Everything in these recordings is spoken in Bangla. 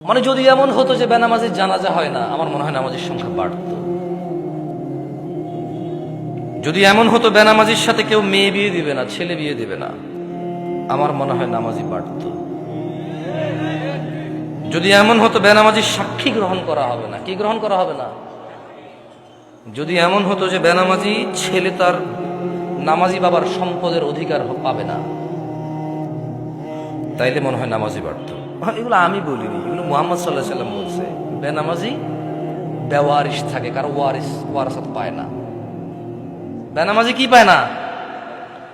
মানে যদি এমন হতো যে বেনামাজির জানাজা হয় না, আমার মনে হয় নামাজের সংখ্যা বাড়ত। যদি এমন হতো বেনামাজির সাথে কেউ মেয়ে বিয়ে দিবে না, ছেলে বিয়ে দিবে না, আমার মনে হয় নামাজি বাড়ত। যদি এমন হতো বেনামাজির সাক্ষী গ্রহণ করা হবে না, কি গ্রহণ করা হবে না? যদি এমন হতো যে বেনামাজি ছেলে তার নামাজি বাবার সম্পদের অধিকার পাবে না, তাইলে মনে হয় নামাজি বাড়ত। এগুলো আমি বলিনি, এগুলো মোহাম্মদ সাল্লাহ সাল্লাম বলছে। বেনামাজি বেওয়ারিস থাকে, কারও ওয়ারিস ওয়ারাসাত পায় না। বেনামাজি কি পায় না?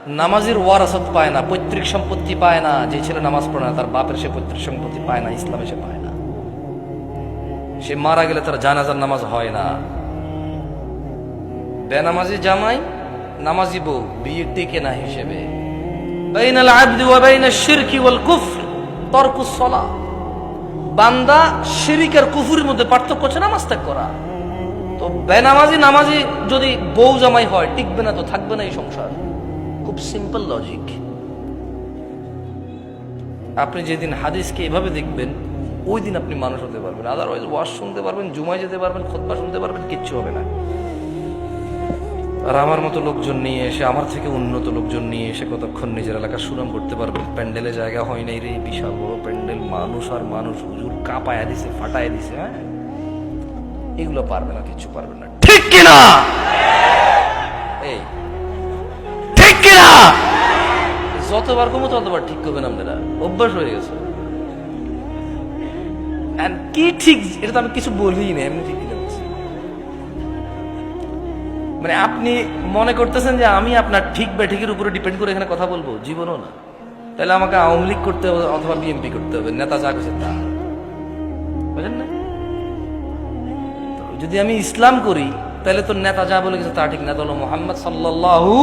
নামাজির ওয়ারাসাত পায় না, পৈতৃক সম্পত্তি পায় না, যে ছেলে নামাজ পড়ে না, তার বাপের সে পৈতৃক সম্পত্তি পায় না, ইসলামে সে পায় না। সে মারা গেলে তার জানাজার নামাজ হয় না। বেনামাজি জামাই, নামাজি বউ, বিয়ে টেকে না হিসেবে। বাইনাল আবদি ওয়া বাইনাশ শিরকি ওয়াল কুফর। তরকুস সালাহ বান্দা শিরিক আর কুফুরের মধ্যে পার্থক্য হচ্ছে নামাজ ত্যাগ করা। তো বেনামাজি নামাজি যদি বউ জামাই হয়, টিকবে না তো থাকবে না এই সংসার। খুব সিম্পল লজিক আপনি যেদিন হাদিসকে এভাবে দেখবেন, ওই দিন আপনি মানুষ হতে পারবেন। আদারওয়াইজ ওয়াশ শুনতে পারবেন, জুমায় যেতে পারবেন, খোদবা শুনতে পারবেন, কিচ্ছু হবে না। আর আমার মতো লোকজন নিয়ে এসে, আমার থেকে উন্নত লোকজন নিয়ে এসে কতক্ষণ নিজের এলাকার সুনাম করতে পারবে? প্যান্ডেলে জায়গা হয় নাই রে, বিশাল বড় প্যান্ডেল, মানুষ আর মানুষ। হুজুর কাঁপায় দিছে ফাটায় দিছে হ্যাঁ? এগুলো পারবে না কিছু পারবে না। ঠিক কিনা? এই। ঠিক কিনা? যতবার কমো ততবার ঠিক করবেন আপনারা। অভ্যাস হয়ে গেছে। কি ঠিক? এটা তো আমি কিছু বলি না এমনি ঠিকই লাগছে মানে আপনি মনে করতেছেন যে আমি আপনার ঠিক বা ঠিকের উপরে ডিপেন্ড করে এখানে কথা বলব? জীবনও না। তাহলে আমাকে আওয়ামী লীগ করতে হবে অথবা বিএনপি করতে হবে, নেতা যা করছে তা। বুঝলেন না? যদি আমি ইসলাম করি, তাহলে তো নেতা যা বলে গেছে তা ঠিক না। তাহলে মোহাম্মদ সাল্লাল্লাহু